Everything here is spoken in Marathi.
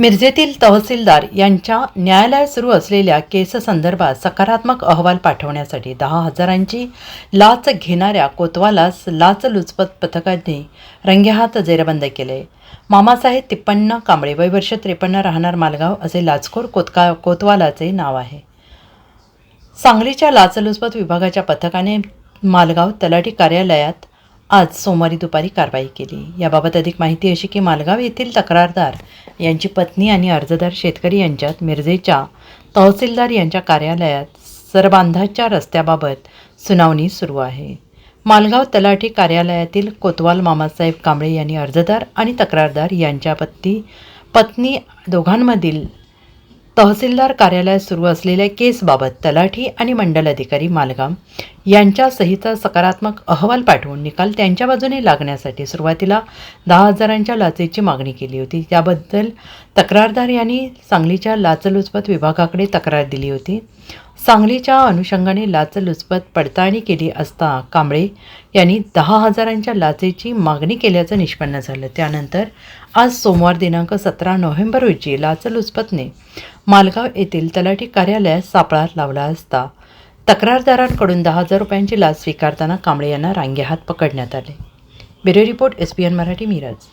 मिरजेतील तहसीलदार यांच्या न्यायालयात सुरू असलेल्या केससंदर्भात सकारात्मक अहवाल पाठवण्यासाठी दहा हजारांची लाच घेणाऱ्या कोतवालास लाचलुचपत पथकांनी रंगेहात जेरबंद केले. मामासाहेब तिप्पन्न कांबळे वय वर्ष त्रेपन्न राहणार मालगाव असे लाचखोर कोतका कोतवालाचे नाव आहे. सांगलीच्या लाचलुचपत विभागाच्या पथकाने मालगाव तलाठी कार्यालयात आज सोमवारी दुपारी कारवाई केली. याबाबत अधिक माहिती अशी की मालगाव येथील तक्रारदार यांची पत्नी आणि अर्जदार शेतकरी यांच्यात मिरजेच्या तहसीलदार यांच्या कार्यालयात सरबांधाच्या रस्त्याबाबत सुनावणी सुरू आहे. मालगाव तलाठी कार्यालयातील कोतवाल मामासाहेब कांबळे यांनी अर्जदार आणि तक्रारदार यांच्या पत्नी पत्नी दोघांमधील तहसीलदार कार्यालयात सुरू असलेल्या केसबाबत तलाठी आणि मंडल अधिकारी मालगाम यांच्या सकारात्मक अहवाल पाठवून निकाल त्यांच्या बाजूने लागण्यासाठी सुरुवातीला दहा हजारांच्या लाचेची मागणी केली होती. त्याबद्दल तक्रारदार यांनी सांगलीच्या लाचलुचपत विभागाकडे तक्रार दिली होती. सांगलीच्या अनुषंगाने लाचलुचपत पडताळणी केली असता कांबळे यांनी दहा हजारांच्या लाचेची मागणी केल्याचं निष्पन्न झालं. त्यानंतर आज सोमवार दिनांक सतरा नोव्हेंबर रोजी लाचलुचपतने मालगाव येथील तलाठी कार्यालयात सापळा लावला असता तक्रारदारांकडून दहा हजार रुपयांची लाच स्वीकारताना कांबळे यांना रांगेहात पकडण्यात आले. Bureau report S P N Marathi Miraj.